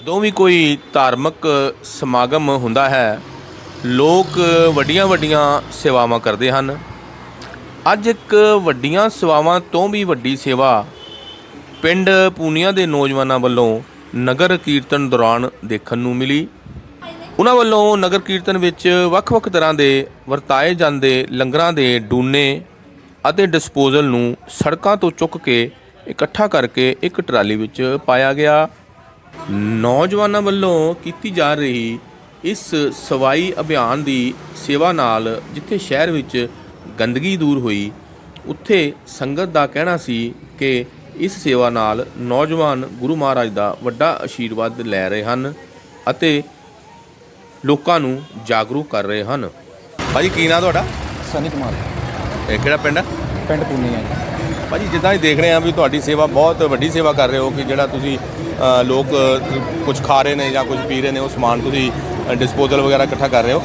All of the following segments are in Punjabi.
ਜਦੋਂ ਵੀ ਕੋਈ ਧਾਰਮਿਕ ਸਮਾਗਮ ਹੁੰਦਾ ਹੈ। ਲੋਕ ਵੱਡੀਆਂ ਵੱਡੀਆਂ ਸੇਵਾਵਾਂ ਕਰਦੇ ਹਨ। ਅੱਜ ਇੱਕ ਵੱਡੀਆਂ ਸੇਵਾਵਾਂ ਤੋਂ ਵੀ ਵੱਡੀ ਸੇਵਾ ਪਿੰਡ ਪੂਨੀਆ ਦੇ ਨੌਜਵਾਨਾਂ ਵੱਲੋਂ ਨਗਰ ਕੀਰਤਨ ਦੌਰਾਨ ਦੇਖਣ ਨੂੰ ਮਿਲੀ। ਉਹਨਾਂ ਵੱਲੋਂ ਨਗਰ ਕੀਰਤਨ ਵਿੱਚ ਵੱਖ-ਵੱਖ ਤਰ੍ਹਾਂ ਦੇ ਵਰਤਾਏ ਜਾਂਦੇ ਲੰਗਰਾਂ ਦੇ ਡੂਨੇ ਅਤੇ ਡਿਸਪੋਜ਼ਲ ਨੂੰ ਸੜਕਾਂ ਤੋਂ ਚੁੱਕ ਕੇ ਇਕੱਠਾ ਕਰਕੇ ਇੱਕ ਟਰਾਲੀ ਵਿੱਚ ਪਾਇਆ ਗਿਆ। ਨੌਜਵਾਨਾਂ ਵੱਲੋਂ ਕੀਤੀ ਜਾ ਰਹੀ ਇਸ ਸਵਾਈ ਅਭਿਆਨ ਦੀ ਸੇਵਾ ਨਾਲ ਜਿੱਥੇ ਸ਼ਹਿਰ ਵਿੱਚ ਗੰਦਗੀ ਦੂਰ ਹੋਈ ਉੱਥੇ ਸੰਗਤ ਦਾ ਕਹਿਣਾ ਸੀ ਕਿ ਇਸ ਸੇਵਾ ਨਾਲ ਨੌਜਵਾਨ ਗੁਰੂ ਮਹਾਰਾਜ ਦਾ ਵੱਡਾ ਆਸ਼ੀਰਵਾਦ ਲੈ ਰਹੇ ਹਨ ਅਤੇ ਲੋਕਾਂ ਨੂੰ ਜਾਗਰੂਕ ਕਰ ਰਹੇ ਹਨ। ਭਾਜੀ ਕੀ ਨਾਂ ਤੁਹਾਡਾ? ਸਨੀ ਕੁਮਾਰ। ਇਹ ਕਿਹੜਾ ਪਿੰਡ ਹੈ ਪਿੰਡ ਪੂਨੀਆ ਜੀ। ਭਾਜੀ ਜਿੱਦਾਂ ਹੀ ਦੇਖ ਰਹੇ ਆ ਵੀ ਤੁਹਾਡੀ ਸੇਵਾ ਬਹੁਤ ਵੱਡੀ ਸੇਵਾ ਕਰ ਰਹੇ ਹੋ ਕਿ ਜਿਹੜਾ ਤੁਸੀਂ ਲੋਕ ਕੁਝ ਖਾ ਰਹੇ ਨੇ ਜਾਂ ਕੁਝ ਪੀ ਰਹੇ ਨੇ ਉਹ ਸਮਾਨ ਤੁਸੀਂ ਡਿਸਪੋਜ਼ਲ ਵਗੈਰਾ ਇਕੱਠਾ ਕਰ ਰਹੇ ਹੋ।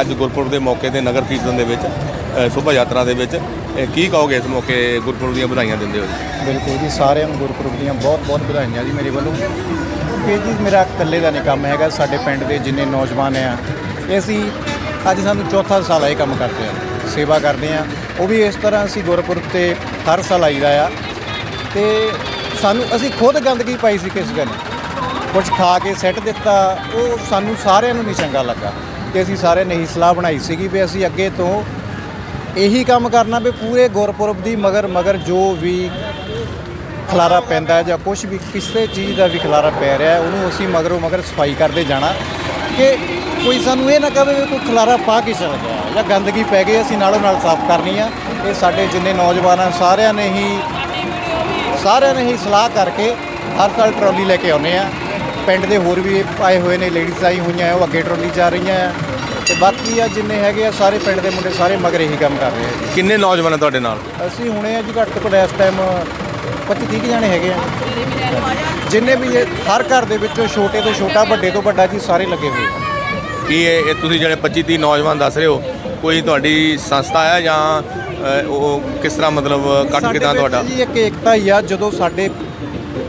ਅੱਜ ਗੁਰਪੁਰਬ ਦੇ ਮੌਕੇ ਤੇ ਨਗਰ ਕੀਰਤਨ ਦੇ ਵਿੱਚ ਅ, ਸ਼ੋਭਾ ਯਾਤਰਾ ਦੇ ਵਿੱਚ ਅ, ਕੀ ਕਹੋਗੇ ਇਸ ਮੌਕੇ ਗੁਰਪੁਰਬ ਦੀਆਂ ਵਧਾਈਆਂ ਦਿੰਦੇ ਹੋ ਬਿਲਕੁਲ ਜੀ ਸਾਰਿਆਂ ਨੂੰ ਗੁਰਪੁਰਬ ਦੀਆਂ ਬਹੁਤ ਬਹੁਤ ਵਧਾਈਆਂ ਜੀ ਮੇਰੇ ਵੱਲੋਂ। ਇਹ ਜੀ ਮੇਰਾ ਇਕੱਲੇ ਦਾ ਨਹੀਂ ਕੰਮ ਹੈਗਾ ਸਾਡੇ ਪਿੰਡ ਦੇ ਜਿੰਨੇ ਨੌਜਵਾਨ ਆ ਇਹ ਅਸੀਂ ਅੱਜ ਸਾਨੂੰ ਚੌਥਾ ਸਾਲ ਇਹ ਕੰਮ ਕਰਦੇ ਆ ਸੇਵਾ ਕਰਦੇ ਆ। ਉਹ ਵੀ ਇਸ ਤਰ੍ਹਾਂ ਅਸੀਂ ਗੁਰਪੁਰਬ ਤੇ ਹਰ ਸਾਲ ਆਈਦਾ ਆ। ਤੇ ਸਾਨੂੰ, ਅਸੀਂ ਖੁਦ ਗੰਦਗੀ ਪਾਈ ਸੀ ਕਿਸ ਗੱਲ ਕੁਝ ਖਾ ਕੇ ਸੈੱਟ ਦਿੱਤਾ, ਉਹ ਸਾਨੂੰ ਸਾਰਿਆਂ ਨੂੰ ਨਹੀਂ ਚੰਗਾ ਲੱਗਾ ਤੇ ਅਸੀਂ ਸਾਰਿਆਂ ਨੇ ਇਹੀ ਸਲਾਹ ਬਣਾਈ ਸੀਗੀ ਵੀ ਅਸੀਂ ਅੱਗੇ ਤੋਂ ਇਹੀ ਕੰਮ ਕਰਨਾ ਵੀ ਪੂਰੇ ਗੁਰਪੁਰਬ ਦੀ ਮਗਰ ਮਗਰ ਜੋ ਵੀ ਖਲਾਰਾ ਪੈਂਦਾ ਹੈ ਜਾਂ ਕੁਝ ਵੀ ਕਿਸੇ ਚੀਜ਼ ਦਾ ਵੀ ਖਲਾਰਾ ਪੈ ਰਿਹਾ ਹੈ ਉਹਨੂੰ ਅਸੀਂ ਮਗਰੋਂ ਮਗਰ ਸਫ਼ਾਈ ਕਰਦੇ ਜਾਣਾ ਕਿ ਕੋਈ ਸਾਨੂੰ ਇਹ ਨਾ ਕਹੇ ਵੀ ਕੋਈ ਖਲਾਰਾ ਪਾ ਕੇ ਚਲ ਗਿਆ ਜਾਂ ਗੰਦਗੀ ਪੈ ਗਈ, ਅਸੀਂ ਨਾਲੋਂ ਨਾਲ ਸਾਫ਼ ਕਰਨੀ ਆ। ਇਹ ਸਾਡੇ ਜਿੰਨੇ ਨੌਜਵਾਨ ਆ ਸਾਰਿਆਂ ਨੇ ਹੀ ਸਾਰਿਆਂ ਨੇ ਹੀ ਸਲਾਹ ਕਰਕੇ ਹਰ ਸਾਲ ਟਰਾਲੀ ਲੈ ਕੇ ਆਉਂਦੇ ਆ। ਪਿੰਡ ਦੇ ਹੋਰ ਵੀ ਆਏ ਹੋਏ ਨੇ ਲੇਡੀਜ਼ ਆਈ ਹੋਈਆਂ ਆ, ਉਹ ਅੱਗੇ ਟਰਾਲੀ ਜਾ ਰਹੀਆਂ ਆ। ਤੇ ਬਾਕੀ ਆ ਜਿੰਨੇ ਹੈਗੇ ਆ ਸਾਰੇ ਪਿੰਡ ਦੇ ਮੁੰਡੇ ਸਾਰੇ ਮਗਰ ਇਹੀ ਕੰਮ ਕਰ ਰਹੇ ਆ ਜੀ। ਕਿੰਨੇ ਨੌਜਵਾਨ ਆ ਤੁਹਾਡੇ ਨਾਲ? ਅਸੀਂ ਹੁਣੇ ਆ ਜੀ ਘੱਟ ਤੋਂ ਘੱਟ ਇਸ ਟਾਈਮ 25 30 ਜਣੇ ਹੈਗੇ ਆ। ਜਿੰਨੇ ਵੀ ਇਹ ਹਰ ਘਰ ਦੇ ਵਿੱਚੋਂ ਛੋਟੇ ਤੋਂ ਛੋਟਾ ਵੱਡੇ ਤੋਂ ਵੱਡਾ ਜੀ ਸਾਰੇ ਲੱਗੇ ਹੋਏ ਆ। ਕੀ ਇਹ ਇਹ ਤੁਸੀਂ ਜਿਹੜੇ 25 30 ਨੌਜਵਾਨ ਦੱਸ ਰਹੇ ਹੋ ਕੋਈ ਤੁਹਾਡੀ ਸੰਸਥਾ ਹੈ ਜਾਂ ਉਹ ਕਿਸ ਤਰ੍ਹਾਂ ਮਤਲਬ ਕੱਟ ਕਿਦਾਂ ਤੁਹਾਡਾ? ਜੀ ਇੱਕ ਏਕਤਾ ਹੀ ਆ ਜਦੋਂ ਸਾਡੇ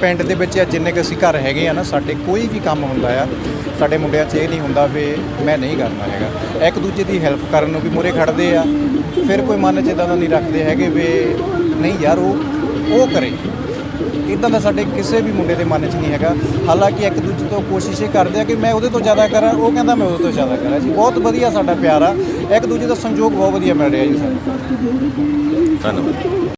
ਪਿੰਡ ਦੇ ਵਿੱਚ ਜਿੰਨੇ ਕੁ ਅਸੀਂ ਘਰ ਹੈਗੇ ਆ ਨਾ ਸਾਡੇ ਕੋਈ ਵੀ ਕੰਮ ਹੁੰਦਾ ਆ ਸਾਡੇ ਮੁੰਡਿਆਂ 'ਚ ਇਹ ਨਹੀਂ ਹੁੰਦਾ ਵੀ ਮੈਂ ਨਹੀਂ ਕਰਨਾ ਹੈਗਾ। ਇੱਕ ਦੂਜੇ ਦੀ ਹੈਲਪ ਕਰਨ ਨੂੰ ਵੀ ਮੂਹਰੇ ਖੜਦੇ ਆ ਫਿਰ ਕੋਈ ਮਨ 'ਚ ਇਦਾਂ ਦਾ ਨਹੀਂ ਰੱਖਦੇ ਹੈਗੇ ਵੀ ਨਹੀਂ ਯਾਰ ਉਹ ਉਹ ਕਰੇ। ਇਦਾਂ ਦਾ ਸਾਡੇ ਕਿਸੇ ਵੀ ਮੁੰਡੇ ਦੇ ਮਨ 'ਚ ਨਹੀਂ ਹੈਗਾ। ਹਾਲਾਂਕਿ ਇੱਕ ਦੂਜੇ ਤੋਂ ਕੋਸ਼ਿਸ਼ ਕਰਦੇ ਆ ਕਿ ਮੈਂ ਉਹਦੇ ਤੋਂ ਜ਼ਿਆਦਾ ਕਰਾਂ ਉਹ ਕਹਿੰਦਾ ਮੈਂ ਉਹਦੇ ਤੋਂ ਜ਼ਿਆਦਾ ਕਰਾਂ। ਜੀ ਬਹੁਤ ਵਧੀਆ ਸਾਡਾ ਪਿਆਰ ਆ। ਇੱਕ ਦੂਜੇ ਦਾ ਸੰਯੋਗ ਬਹੁਤ ਵਧੀਆ ਮਿਲ ਰਿਹਾ ਜੀ ਸਾਨੂੰ। ਧੰਨਵਾਦ।